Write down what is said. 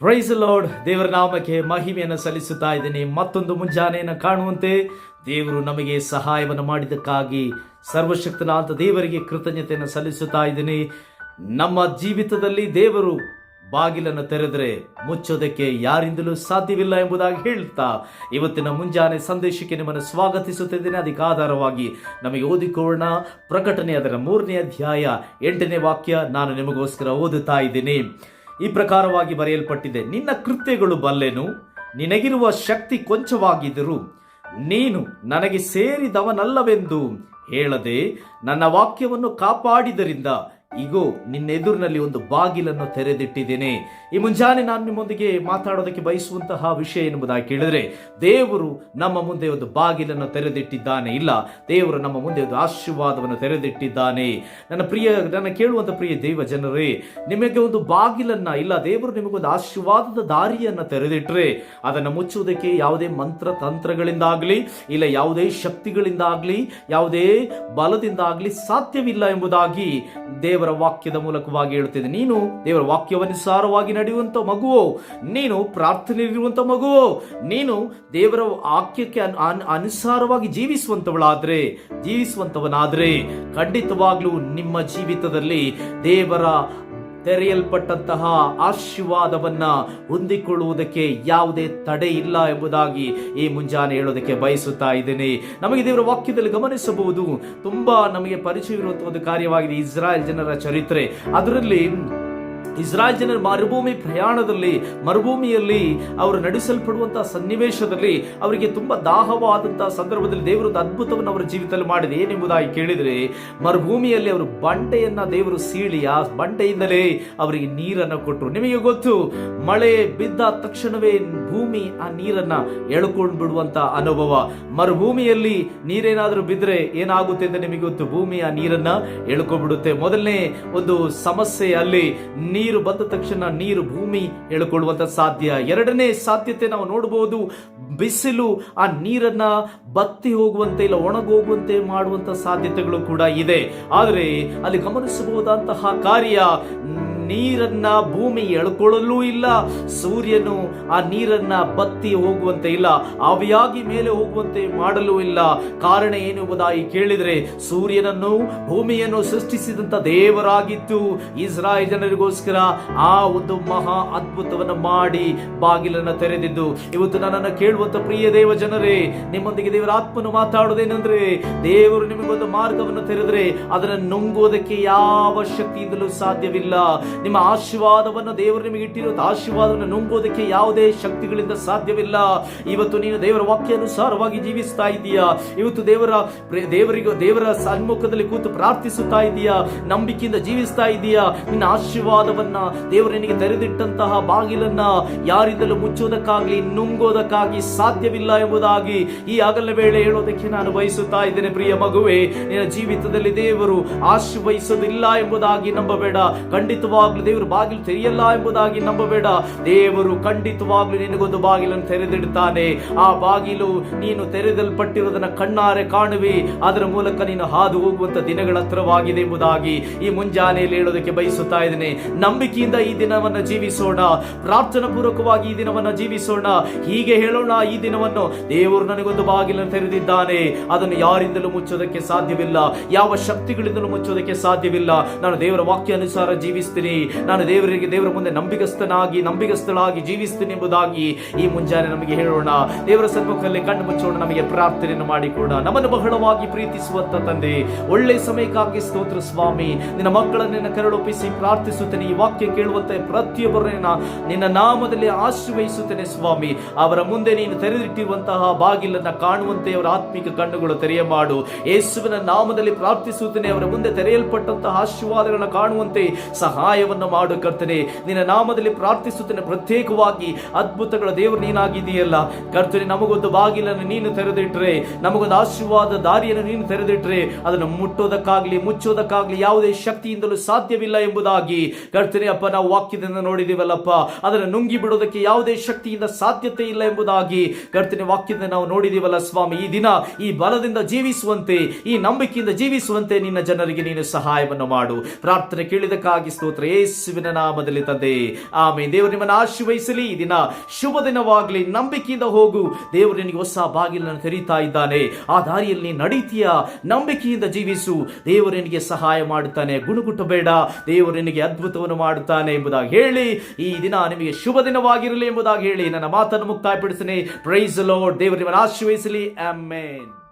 Price lord ದೇವರ ನಾಮಕ್ಕೆ ಮಹಿಮೆಯನ್ನು ಸಲ್ಲಿಸುತ್ತಾ ಇದ್ದೀನಿ. ಮತ್ತೊಂದು ಮುಂಜಾನೆಯನ್ನು ಕಾಣುವಂತೆ ದೇವರು ನಮಗೆ ಸಹಾಯವನ್ನು ಮಾಡಿದ್ದಕ್ಕಾಗಿ ಸರ್ವಶಕ್ತನಾದ ದೇವರಿಗೆ ಕೃತಜ್ಞತೆಯನ್ನು ಸಲ್ಲಿಸುತ್ತಾ ಇದ್ದೀನಿ. ನಮ್ಮ ಜೀವಿತದಲ್ಲಿ ದೇವರು ಬಾಗಿಲನ್ನು ತೆರೆದರೆ ಮುಚ್ಚೋದಕ್ಕೆ ಯಾರಿಂದಲೂ ಸಾಧ್ಯವಿಲ್ಲ ಎಂಬುದಾಗಿ ಹೇಳ್ತಾ ಇವತ್ತಿನ ಮುಂಜಾನೆ ಸಂದೇಶಕ್ಕೆ ನಿಮ್ಮನ್ನು ಸ್ವಾಗತಿಸುತ್ತಿದ್ದೇನೆ. ಅದಕ್ಕೆ ಆಧಾರವಾಗಿ ನಮಗೆ ಓದಿಕೊಳ್ಳೋಣ ಪ್ರಕಟಣೆ ಅದರ ಮೂರನೇ ಅಧ್ಯಾಯ ಎಂಟನೇ ವಾಕ್ಯ ನಾನು ನಿಮಗೋಸ್ಕರ ಓದುತ್ತಾ ಇದ್ದೀನಿ. ಈ ಪ್ರಕಾರವಾಗಿ ಬರೆಯಲ್ಪಟ್ಟಿದೆ, ನಿನ್ನ ಕೃತ್ಯಗಳು ಬಲ್ಲೆನು, ನಿನಗಿರುವ ಶಕ್ತಿ ಕೊಂಚವಾಗಿದ್ದರೂ, ನೀನು ನನಗೆ ಸೇರಿದವನಲ್ಲವೆಂದು ಹೇಳದೆ ನನ್ನ ವಾಕ್ಯವನ್ನು ಕಾಪಾಡಿದರಿಂದ ಇಗೋ, ನಿನ್ನೆದುರಿನಲ್ಲಿ ಒಂದು ಬಾಗಿಲನ್ನು ತೆರೆದಿಟ್ಟಿದ್ದೇನೆ. ಈ ಮುಂಜಾನೆ ನಾನು ನಿಮ್ಮೊಂದಿಗೆ ಮಾತಾಡೋದಕ್ಕೆ ಬಯಸುವಂತಹ ವಿಷಯ ಎಂಬುದಾಗಿ ಕೇಳಿದ್ರೆ, ದೇವರು ನಮ್ಮ ಮುಂದೆ ಒಂದು ಬಾಗಿಲನ್ನು ತೆರೆದಿಟ್ಟಿದ್ದಾನೆ. ಇಲ್ಲ, ದೇವರು ನಮ್ಮ ಮುಂದೆ ಒಂದು ಆಶೀರ್ವಾದವನ್ನು ತೆರೆದಿಟ್ಟಿದ್ದಾನೆ. ನನ್ನ ಪ್ರಿಯ, ನನ್ನ ಕೇಳುವಂತ ಪ್ರಿಯ ದೇವ ಜನರೇ, ನಿಮಗೆ ಒಂದು ಬಾಗಿಲನ್ನ, ಇಲ್ಲ, ದೇವರು ನಿಮಗೊಂದು ಆಶೀರ್ವಾದದ ದಾರಿಯನ್ನು ತೆರೆದಿಟ್ರೆ, ಅದನ್ನು ಮುಚ್ಚುವುದಕ್ಕೆ ಯಾವುದೇ ಮಂತ್ರ ತಂತ್ರಗಳಿಂದಾಗಲಿ, ಇಲ್ಲ, ಯಾವುದೇ ಶಕ್ತಿಗಳಿಂದಾಗಲಿ, ಯಾವುದೇ ಬಲದಿಂದಾಗಲಿ ಸಾಧ್ಯವಿಲ್ಲ ಎಂಬುದಾಗಿ ದೇವರ ವಾಕ್ಯದ ಮೂಲಕವಾಗಿ ಹೇಳುತ್ತಿದೆ ನೀನು ದೇವರ ವಾಕ್ಯವನುಸಾರವಾಗಿ ನಡೆಯುವಂತ ಮಗುವೋ, ನೀನು ಪ್ರಾರ್ಥನೆ ಇರುವಂತ ಮಗುವೋ, ನೀನು ದೇವರ ವಾಕ್ಯಕ್ಕೆ ಅನ್- ಅನ್- ಅನುಸಾರವಾಗಿ ಜೀವಿಸುವಂತವಳಾದ್ರೆ ಜೀವಿಸುವಂತವನಾದ್ರೆ ಖಂಡಿತವಾಗ್ಲೂ ನಿಮ್ಮ ಜೀವಿತದಲ್ಲಿ ದೇವರ ತೆರೆಯಲ್ಪಟ್ಟಂತಹ ಆಶೀರ್ವಾದವನ್ನ ಹೊಂದಿಕೊಳ್ಳುವುದಕ್ಕೆ ಯಾವುದೇ ತಡೆ ಇಲ್ಲ ಎಂಬುದಾಗಿ ಈ ಮುಂಜಾನೆ ಹೇಳೋದಕ್ಕೆ ಬಯಸುತ್ತಾ ಇದ್ದೇನೆ. ನಮಗೆ ದೇವರ ವಾಕ್ಯದಲ್ಲಿ ಗಮನಿಸಬಹುದು, ತುಂಬಾ ನಮಗೆ ಪರಿಚಯವಿರುವಂತಹ ಒಂದು ಕಾರ್ಯವಾಗಿದೆ ಇಸ್ರಾಯೇಲ್ ಜನರ ಚರಿತ್ರೆ. ಅದರಲ್ಲಿ ಇಸ್ರಾಯೇಲ್ ಜನರ ಮರುಭೂಮಿ ಪ್ರಯಾಣದಲ್ಲಿ, ಮರುಭೂಮಿಯಲ್ಲಿ ಅವರು ನಡೆಸಲ್ಪಡುವಂತಹ ಸನ್ನಿವೇಶದಲ್ಲಿ ಅವರಿಗೆ ತುಂಬಾ ದಾಹವಾದಂತಹ ಸಂದರ್ಭದಲ್ಲಿ ದೇವರು ಅದ್ಭುತವನ್ನು ಅವರ ಜೀವಿತದಲ್ಲಿ ಮಾಡಿದೆ. ಏನೆಂಬುದಾಗಿ ಕೇಳಿದರೆ, ಮರುಭೂಮಿಯಲ್ಲಿ ಅವರು ಬಂಡೆಯನ್ನ ದೇವರು ಸೀಳಿ ಆ ಬಂಡೆಯಿಂದಲೇ ಅವರಿಗೆ ನೀರನ್ನು ಕೊಟ್ಟರು. ನಿಮಗೆ ಗೊತ್ತು, ಮಳೆ ಬಿದ್ದ ತಕ್ಷಣವೇ ಭೂಮಿ ಆ ನೀರನ್ನ ಎಳ್ಕೊಂಡು ಬಿಡುವಂತ ಅನುಭವ. ಮರುಭೂಮಿಯಲ್ಲಿ ನೀರೇನಾದರೂ ಬಿದ್ದರೆ ಏನಾಗುತ್ತೆ ಅಂತ ನಿಮಗೆ ಗೊತ್ತು? ಭೂಮಿ ಆ ನೀರನ್ನ ಎಳ್ಕೊಂಡ್ಬಿಡುತ್ತೆ. ಮೊದಲನೇ ಒಂದು ಸಮಸ್ಯೆ ಅಲ್ಲಿ ನೀರು ಬಂದ ತಕ್ಷಣ ನೀರು ಭೂಮಿ ಎಳ್ಕೊಳ್ಳುವಂತ ಸಾಧ್ಯ. ಎರಡನೇ ಸಾಧ್ಯತೆ ನಾವು ನೋಡಬಹುದು ಬಿಸಿಲು, ಆ ನೀರನ್ನ ಬತ್ತಿ ಹೋಗುವಂತೆ ಇಲ್ಲ ಒಣಗೋಗುವಂತೆ ಮಾಡುವಂತ ಸಾಧ್ಯತೆಗಳು ಕೂಡ ಇದೆ. ಆದರೆ ಅಲ್ಲಿ ಗಮನಿಸಬಹುದಂತಹ ಕಾರ್ಯ ನೀರನ್ನ ಭೂಮಿ ಎಳ್ಕೊಳ್ಳಲು ಇಲ್ಲ, ಸೂರ್ಯನು ಆ ನೀರನ್ನ ಬತ್ತಿ ಹೋಗುವಂತೆ ಇಲ್ಲ, ಆವಿಯಾಗಿ ಮೇಲೆ ಹೋಗುವಂತೆ ಮಾಡಲು ಇಲ್ಲ. ಕಾರಣ ಏನು ಎಂಬುದಾಗಿ ಕೇಳಿದರೆ, ಸೂರ್ಯನನ್ನು ಭೂಮಿಯನ್ನು ಸೃಷ್ಟಿಸಿದಂತ ದೇವರಾಗಿತ್ತು ಇಸ್ರಾಯೇಲ್ ಜನರಿಗೋಸ್ಕರ ಆ ಒಂದು ಮಹಾ ಅದ್ಭುತವನ್ನು ಮಾಡಿ ಬಾಗಿಲನ್ನು ತೆರೆದಿದ್ದು. ಇವತ್ತು ನನ್ನನ್ನು ಕೇಳುವಂತ ಪ್ರಿಯ ದೇವ ಜನರೇ, ನಿಮ್ಮೊಂದಿಗೆ ದೇವರ ಆತ್ಮನು ಮಾತಾಡುವುದೇನೆಂದ್ರೆ, ದೇವರು ನಿಮಗೊಂದು ಮಾರ್ಗವನ್ನು ತೆರೆದರೆ ಅದನ್ನು ನುಂಗುವುದಕ್ಕೆ ಯಾವ ಶಕ್ತಿಯಿಂದಲೂ ಸಾಧ್ಯವಿಲ್ಲ. ನಿಮ್ಮ ಆಶೀರ್ವಾದವನ್ನು ದೇವರು ನಿಮಗೆ ಇಟ್ಟಿರುವಂತಹ ಆಶೀರ್ವಾದವನ್ನು ನುಂಗೋದಕ್ಕೆ ಯಾವುದೇ ಶಕ್ತಿಗಳಿಂದ ಸಾಧ್ಯವಿಲ್ಲ. ಇವತ್ತು ನೀನು ದೇವರ ವಾಕ್ಯಾನುಸಾರವಾಗಿ ಜೀವಿಸ್ತಾ ಇದೀಯಾ ಇವತ್ತು ದೇವರ ದೇವರಿಗೂ, ದೇವರ ಸನ್ಮುಖದಲ್ಲಿ ಕೂತು ಪ್ರಾರ್ಥಿಸುತ್ತಾ ಇದೀಯಾ ನಂಬಿಕೆಯಿಂದ ಜೀವಿಸ್ತಾ ಇದೀಯಾ ನಿನ್ನ ಆಶೀರ್ವಾದವನ್ನ ದೇವರು ನಿನಗೆ ತೆರೆದಿಟ್ಟಂತಹ ಬಾಗಿಲನ್ನ ಯಾರಿಂದಲೂ ಮುಚ್ಚೋದಕ್ಕಾಗ್ಲಿ ನುಂಗೋದಕ್ಕಾಗಿ ಸಾಧ್ಯವಿಲ್ಲ ಎಂಬುದಾಗಿ ಈ ಆಗಲ ವೇಳೆ ಹೇಳೋದಕ್ಕೆ ನಾನು ಬಯಸುತ್ತಾ ಇದ್ದೇನೆ ಪ್ರಿಯ ಮಗುವೆ. ನಿನ್ನ ಜೀವಿತದಲ್ಲಿ ದೇವರು ಆಶೀರ್ವಹಿಸೋದಿಲ್ಲ ಎಂಬುದಾಗಿ ನಂಬಬೇಡ. ಖಂಡಿತವಾಗ್ಲೂ ದೇವರು ಬಾಗಿಲು ತೆರೆಯಲ್ಲ ಎಂಬುದಾಗಿ ನಂಬಬೇಡ. ದೇವರು ಖಂಡಿತವಾಗ್ಲೂ ನಿನಗೊಂದು ಬಾಗಿಲನ್ನು ತೆರೆದಿಡುತ್ತಾನೆ ಆ ಬಾಗಿಲು ನೀನು ತೆರೆದಲ್ಪಟ್ಟಿರುವುದನ್ನ ಕಣ್ಣಾರೆ ಕಾಣುವಿ. ಅದರ ಮೂಲಕ ನೀನು ಹಾದು ಹೋಗುವಂತ ದಿನಗಳ ಹತ್ರವಾಗಿದೆ ಎಂಬುದಾಗಿ ಈ ಮುಂಜಾನೆಯಲ್ಲಿ ಹೇಳೋದಕ್ಕೆ ಬಯಸುತ್ತಾ ಇದ್ದೇನೆ. ನಂಬಿಕೆಯಿಂದ ಈ ದಿನವನ್ನ ಜೀವಿಸೋಣ. ಪ್ರಾರ್ಥನಾ ಪೂರ್ವಕವಾಗಿ ಈ ದಿನವನ್ನ ಜೀವಿಸೋಣ. ಹೀಗೆ ಹೇಳೋಣ, ಈ ದಿನವನ್ನು ದೇವರು ನನಗೊಂದು ಬಾಗಿಲನ್ನು ತೆರೆದಿದ್ದಾನೆ. ಅದನ್ನು ಯಾರಿಂದಲೂ ಮುಚ್ಚೋದಕ್ಕೆ ಸಾಧ್ಯವಿಲ್ಲ. ಯಾವ ಶಕ್ತಿಗಳಿಂದಲೂ ಮುಚ್ಚೋದಕ್ಕೆ ಸಾಧ್ಯವಿಲ್ಲ. ನಾನು ದೇವರ ವಾಕ್ಯ ಅನುಸಾರ ಜೀವಿಸ್ತೀನಿ. ನಾನು ದೇವರಿಗೆ, ದೇವರ ಮುಂದೆ ನಂಬಿಗಸ್ತನಾಗಿ, ನಂಬಿಗಸ್ತಳಾಗಿ ಜೀವಿಸ್ತೀನಿ ಎಂಬುದಾಗಿ ಈ ಮುಂಜಾನೆ ನಮಗೆ ಹೇಳೋಣ. ದೇವರ ಸನ್ಮುಖದಲ್ಲಿ ಕಣ್ಣು ಮುಚ್ಚೋಣ, ನಮಗೆ ಪ್ರಾರ್ಥನೆಯನ್ನು ಮಾಡಿಕೊಡ ನಮ್ಮನ್ನು ಬಹಳವಾಗಿ ಪ್ರೀತಿಸುವಂತ ತಂದೆ, ಒಳ್ಳೆ ಸಮಯಕ್ಕಾಗಿ ಸ್ತೋತ್ರ ಸ್ವಾಮಿ. ನಿನ್ನ ಮಕ್ಕಳನ್ನ ನಿನ್ನ ಕರಳೊಪ್ಪಿಸಿ ಪ್ರಾರ್ಥಿಸುತ್ತೇನೆ. ಈ ವಾಕ್ಯ ಕೇಳುವಂತೆ ಪ್ರತಿಯೊಬ್ಬರನ್ನ ನಿನ್ನ ನಾಮದಲ್ಲಿ ಆಶ್ರಯಿಸುತ್ತೇನೆ ಸ್ವಾಮಿ. ಅವರ ಮುಂದೆ ನೀನು ತೆರೆದಿಟ್ಟಿರುವಂತಹ ಬಾಗಿಲನ್ನ ಕಾಣುವಂತೆ ಅವರ ಆತ್ಮಿಕ ಕಣ್ಣುಗಳು ತೆರೆಯ ಮಾಡು ಯೇಸುವಿನ ನಾಮದಲ್ಲಿ ಪ್ರಾರ್ಥಿಸುತ್ತೇನೆ. ಅವರ ಮುಂದೆ ತೆರೆಯಲ್ಪಟ್ಟಂತಹ ಆಶೀರ್ವಾದಗಳನ್ನು ಕಾಣುವಂತೆ ಸಹಾಯವನ್ನು ಮಾಡು ಕರ್ತನೆ. ನಿನ್ನ ನಾಮದಲ್ಲಿ ಪ್ರಾರ್ಥಿಸುತ್ತೇನೆ. ಪ್ರತ್ಯೇಕವಾಗಿ ಅದ್ಭುತಗಳ ದೇವರು ನೀನಾಗಿದೆಯಲ್ಲ ಕರ್ತನೆ, ನಮಗೊಂದು ಬಾಗಿಲನ್ನು ನೀನು ತೆರೆದಿಟ್ರೆ, ನಮಗೊಂದು ಆಶೀರ್ವಾದ ದಾರಿಯನ್ನು ನೀನು ತೆರೆದಿಟ್ರೆ, ಅದನ್ನು ಮುಟ್ಟೋದಕ್ಕಾಗ್ಲಿ, ಮುಚ್ಚೋದಕ್ಕಾಗ್ಲಿ ಯಾವುದೇ ಶಕ್ತಿಯಿಂದಲೂ ಸಾಧ್ಯವಿಲ್ಲ ಎಂಬುದಾಗಿ. ಕರ್ತನೆ, ಅಪ್ಪ, ನಾವು ವಾಕ್ಯದಿಂದ ನೋಡಿದೀವಲ್ಲಪ್ಪ. ಅದನ್ನು ನುಂಗಿ ಬಿಡೋದಕ್ಕೆ ಯಾವುದೇ ಶಕ್ತಿಯಿಂದ ಸಾಧ್ಯತೆ ಇಲ್ಲ ಎಂಬುದಾಗಿ ಕರ್ತನೆ, ವಾಕ್ಯದಿಂದ ನಾವು ನೋಡಿದೀವಲ್ಲ ಸ್ವಾಮಿ. ಈ ದಿನ ಈ ಬಲದಿಂದ ಜೀವಿಸುವಂತೆ, ಈ ನಂಬಿಕೆಯಿಂದ ಜೀವಿಸುವಂತೆ ನಿನ್ನ ಜನರಿಗೆ ನೀನು ಸಹಾಯವನ್ನು ಮಾಡು. ಪ್ರಾರ್ಥನೆ ಕೇಳಿದಕ್ಕಾಗಿ ಸ್ತೋತ್ರ. ಯೇಸುವಿನ ನಾಮದಲ್ಲಿ ತಂದೆ. ಆಮೆ ದೇವರು ನಿಮ್ಮನ್ನು ಆಶೀರ್ವಹಿಸಲಿ ಈ ದಿನ ಶುಭ ದಿನವಾಗಲಿ. ನಂಬಿಕೆಯಿಂದ ಹೋಗು. ದೇವರು ನಿನಗೆ ಹೊಸ ಬಾಗಿಲನ್ನು ತೆರೀತಾ ಇದ್ದಾನೆ. ಆ ದಾರಿಯಲ್ಲಿ ನಡೀತೀಯ. ನಂಬಿಕೆಯಿಂದ ಜೀವಿಸು. ದೇವರು ನಿನಗೆ ಸಹಾಯ ಮಾಡುತ್ತಾನೆ. ಗುಣಗುಟ್ಟಬೇಡ ದೇವರು ನಿನಗೆ ಅದ್ಭುತವನ್ನು ಮಾಡುತ್ತಾನೆ ಎಂಬುದಾಗಿ ಹೇಳಿ. ಈ ದಿನ ನಿಮಗೆ ಶುಭ ದಿನವಾಗಿರಲಿ ಎಂಬುದಾಗಿ ಹೇಳಿ. ನನ್ನ ಮಾತನ್ನು ಮುಕ್ತಾಯಪಡಿಸಿನಿ ಪ್ರೈಸ್ ಲೋಡ್ ದೇವರು ನಿಮ್ಮನ್ನು ಆಶೀರ್ವಹಿಸಲಿ ಆಮೇನ್